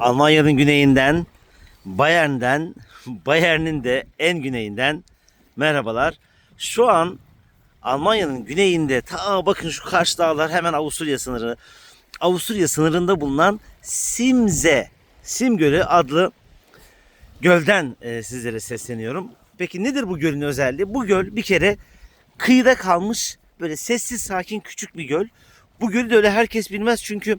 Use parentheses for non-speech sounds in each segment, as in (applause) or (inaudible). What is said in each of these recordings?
Almanya'nın güneyinden, Bayern'den, Bayern'in de en güneyinden merhabalar. Şu an Almanya'nın güneyinde ta bakın şu karşı dağlar hemen Avusturya sınırı. Avusturya sınırında bulunan Simze, Sim Gölü adlı gölden e, sizlere sesleniyorum. Peki nedir bu gölün özelliği? Bu göl bir kere kıyıda kalmış böyle sessiz sakin küçük bir göl. Bu gölü de öyle herkes bilmez çünkü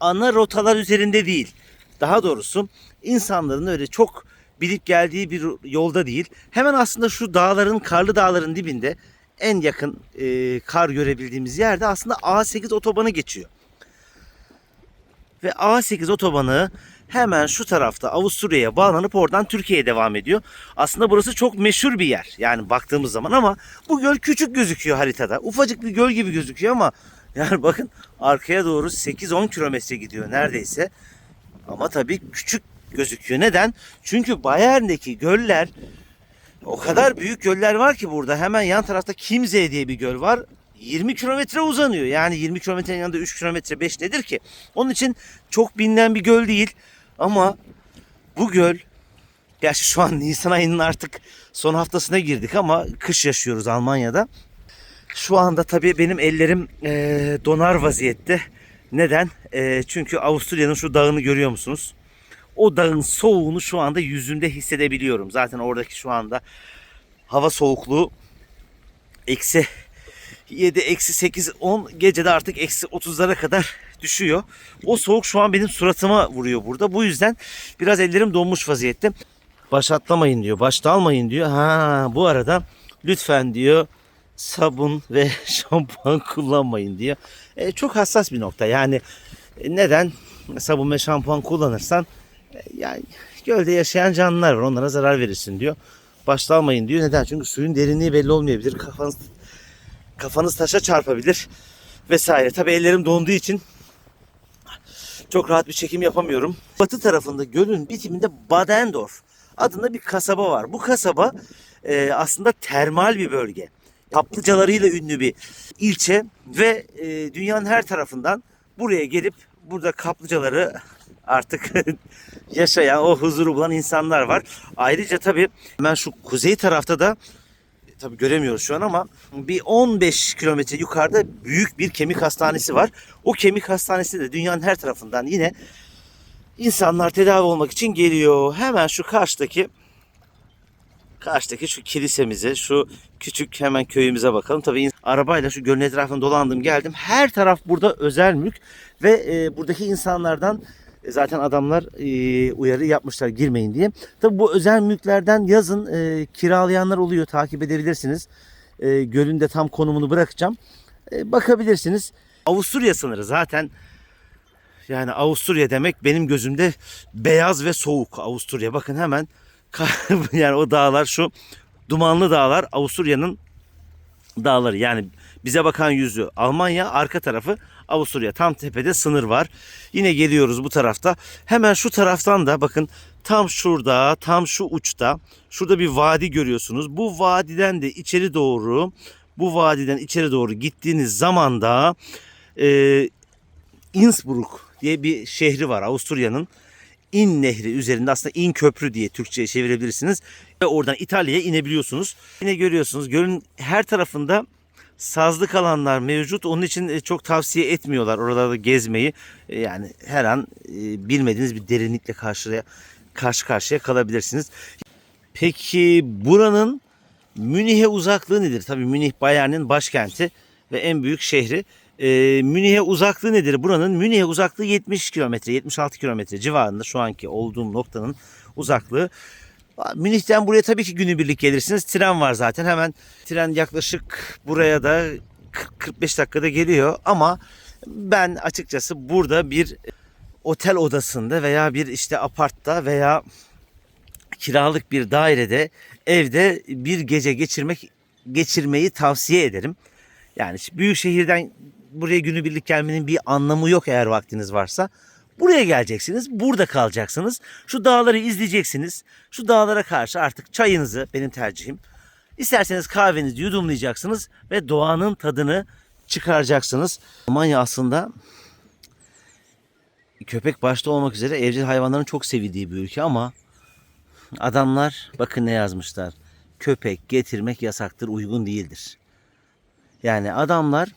ana rotalar üzerinde değil. Daha doğrusu insanların öyle çok bilip geldiği bir yolda değil. Hemen aslında şu dağların, karlı dağların dibinde en yakın e, kar görebildiğimiz yerde aslında A8 otobanı geçiyor. Ve A8 otobanı hemen şu tarafta Avusturya'ya bağlanıp oradan Türkiye'ye devam ediyor. Aslında burası çok meşhur bir yer. Yani baktığımız zaman ama bu göl küçük gözüküyor haritada. Ufacık bir göl gibi gözüküyor ama yani bakın arkaya doğru 8-10 kilometre gidiyor neredeyse. Ama tabii küçük gözüküyor. Neden? Çünkü Bayern'deki göller o kadar büyük göller var ki burada. Hemen yan tarafta Kimze diye bir göl var. 20 kilometre uzanıyor. Yani 20 kilometrenin yanında 3 kilometre 5 nedir ki? Onun için çok bilinen bir göl değil. Ama bu göl Gerçi şu an Nisan ayının artık son haftasına girdik ama kış yaşıyoruz Almanya'da. Şu anda tabii benim ellerim eee, donar vaziyette. Neden? Eee, çünkü Avusturya'nın şu dağını görüyor musunuz? O dağın soğuğunu şu anda yüzümde hissedebiliyorum. Zaten oradaki şu anda hava soğukluğu eksi 7, eksi 8, 10 gecede artık eksi 30'lara kadar düşüyor. O soğuk şu an benim suratıma vuruyor burada. Bu yüzden biraz ellerim donmuş vaziyette. Baş atlamayın diyor, başta almayın diyor. Ha bu arada lütfen diyor sabun ve (laughs) şampuan kullanmayın diyor. E, çok hassas bir nokta. Yani e, neden sabun ve şampuan kullanırsan e, yani gölde yaşayan canlılar var. Onlara zarar verirsin diyor. Başta almayın diyor. Neden? Çünkü suyun derinliği belli olmayabilir. Kafanız kafanız taşa çarpabilir vesaire. Tabii ellerim donduğu için çok rahat bir çekim yapamıyorum. Batı tarafında gölün bitiminde Badendorf adında bir kasaba var. Bu kasaba e, aslında termal bir bölge. Kaplıcalarıyla ünlü bir ilçe ve e, dünyanın her tarafından buraya gelip burada kaplıcaları artık (laughs) yaşayan, o huzuru bulan insanlar var. Ayrıca tabii hemen şu kuzey tarafta da tabii göremiyoruz şu an ama bir 15 kilometre yukarıda büyük bir kemik hastanesi var. O kemik hastanesi de dünyanın her tarafından yine insanlar tedavi olmak için geliyor. Hemen şu karşıdaki karşıdaki şu kilisemize, şu küçük hemen köyümüze bakalım. Tabii arabayla şu gölün etrafında dolandım geldim. Her taraf burada özel mülk ve e, buradaki insanlardan e, zaten adamlar e, uyarı yapmışlar girmeyin diye. Tabii bu özel mülklerden yazın e, kiralayanlar oluyor. Takip edebilirsiniz. E, gölün de tam konumunu bırakacağım. E, bakabilirsiniz. Avusturya sınırı zaten yani Avusturya demek benim gözümde beyaz ve soğuk Avusturya. Bakın hemen (laughs) yani o dağlar şu dumanlı dağlar Avusturya'nın dağları. Yani bize bakan yüzü Almanya, arka tarafı Avusturya. Tam tepede sınır var. Yine geliyoruz bu tarafta. Hemen şu taraftan da bakın tam şurada, tam şu uçta şurada bir vadi görüyorsunuz. Bu vadiden de içeri doğru bu vadiden içeri doğru gittiğiniz zaman da e, Innsbruck diye bir şehri var Avusturya'nın. İn Nehri üzerinde aslında İn Köprü diye Türkçe'ye çevirebilirsiniz. Ve oradan İtalya'ya inebiliyorsunuz. Yine görüyorsunuz gölün her tarafında sazlık alanlar mevcut. Onun için e, çok tavsiye etmiyorlar oralarda gezmeyi. E, Yani her an e, bilmediğiniz bir derinlikle karşıya karşı karşıya kalabilirsiniz. Peki buranın Münih'e uzaklığı nedir? Tabii Münih Bayern'in başkenti ve en büyük şehri. Ee, Münih'e uzaklığı nedir? Buranın Münih'e uzaklığı 70 kilometre, 76 kilometre civarında şu anki olduğum noktanın uzaklığı. Münih'ten buraya tabii ki günübirlik gelirsiniz. Tren var zaten. Hemen tren yaklaşık buraya da 40-45 dakikada geliyor. Ama ben açıkçası burada bir otel odasında veya bir işte apartta veya kiralık bir dairede evde bir gece geçirmek geçirmeyi tavsiye ederim. Yani büyük şehirden buraya günübirlik gelmenin bir anlamı yok eğer vaktiniz varsa. Buraya geleceksiniz, burada kalacaksınız. Şu dağları izleyeceksiniz. Şu dağlara karşı artık çayınızı benim tercihim. İsterseniz kahvenizi yudumlayacaksınız ve doğanın tadını çıkaracaksınız. Almanya aslında köpek başta olmak üzere evcil hayvanların çok sevildiği bir ülke ama adamlar bakın ne yazmışlar. Köpek getirmek yasaktır, uygun değildir. Yani adamlar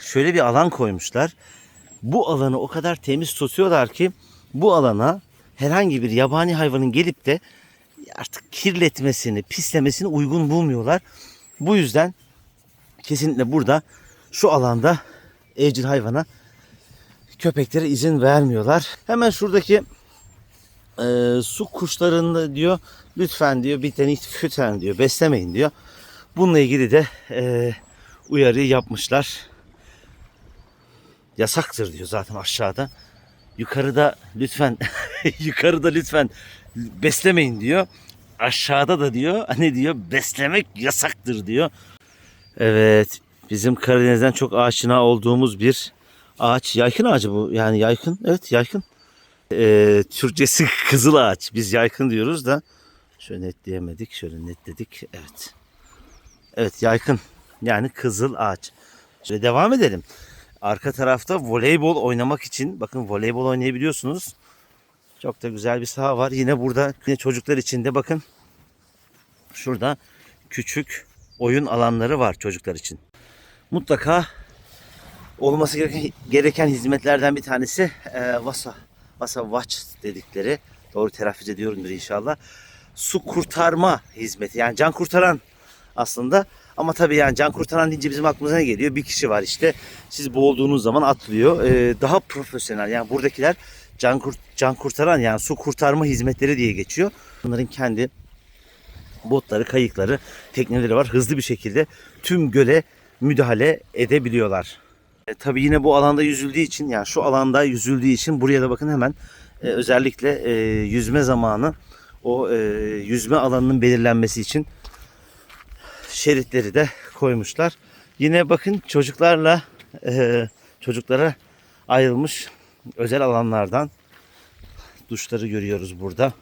şöyle bir alan koymuşlar. Bu alanı o kadar temiz tutuyorlar ki bu alana herhangi bir yabani hayvanın gelip de artık kirletmesini, pislemesini uygun bulmuyorlar. Bu yüzden kesinlikle burada şu alanda evcil hayvana köpeklere izin vermiyorlar. Hemen şuradaki e, su kuşlarını diyor lütfen diyor bir tane füten diyor beslemeyin diyor. Bununla ilgili de e, uyarı yapmışlar. Yasaktır diyor zaten aşağıda. Yukarıda lütfen (laughs) yukarıda lütfen beslemeyin diyor. Aşağıda da diyor (laughs) ne diyor beslemek yasaktır diyor. Evet bizim Karadeniz'den çok aşina olduğumuz bir ağaç. Yaykın ağacı bu yani yaykın evet yaykın. Ee, Türkçesi (laughs) kızıl ağaç. Biz yaykın diyoruz da şöyle netleyemedik. Şöyle netledik. Evet. Evet yaykın. Yani kızıl ağaç. Şöyle devam edelim. Arka tarafta voleybol oynamak için bakın voleybol oynayabiliyorsunuz. Çok da güzel bir saha var. Yine burada yine çocuklar için de bakın şurada küçük oyun alanları var çocuklar için. Mutlaka olması gereken, gereken hizmetlerden bir tanesi e, Vasa. Vasa Watch dedikleri. Doğru telaffuz ediyorumdur inşallah. Su kurtarma hizmeti. Yani can kurtaran aslında. Ama tabii yani can kurtaran deyince bizim aklımıza ne geliyor? Bir kişi var işte. Siz boğulduğunuz zaman atlıyor. E, daha profesyonel. Yani buradakiler can, kurt, can kurtaran yani su kurtarma hizmetleri diye geçiyor. Bunların kendi botları, kayıkları, tekneleri var. Hızlı bir şekilde tüm göle müdahale edebiliyorlar. E, tabii yine bu alanda yüzüldüğü için yani şu alanda yüzüldüğü için buraya da bakın hemen e, özellikle e, yüzme zamanı o e, yüzme alanının belirlenmesi için şeritleri de koymuşlar. Yine bakın çocuklarla e, çocuklara ayrılmış özel alanlardan duşları görüyoruz burada.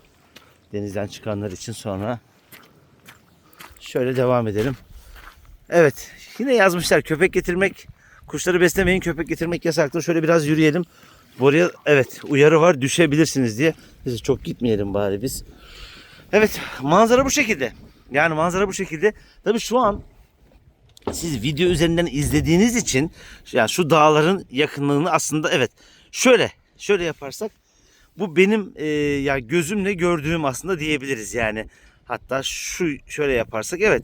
Denizden çıkanlar için sonra şöyle devam edelim. Evet yine yazmışlar köpek getirmek kuşları beslemeyin köpek getirmek yasaktır. Şöyle biraz yürüyelim. Buraya evet uyarı var düşebilirsiniz diye. Biz çok gitmeyelim bari biz. Evet manzara bu şekilde. Yani manzara bu şekilde. Tabii şu an siz video üzerinden izlediğiniz için yani şu dağların yakınlığını aslında evet şöyle şöyle yaparsak bu benim e, ya gözümle gördüğüm aslında diyebiliriz yani. Hatta şu şöyle yaparsak evet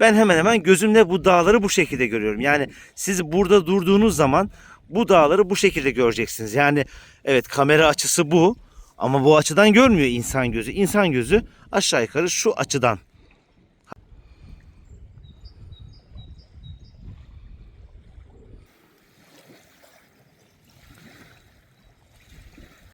ben hemen hemen gözümle bu dağları bu şekilde görüyorum. Yani siz burada durduğunuz zaman bu dağları bu şekilde göreceksiniz. Yani evet kamera açısı bu ama bu açıdan görmüyor insan gözü. İnsan gözü aşağı yukarı şu açıdan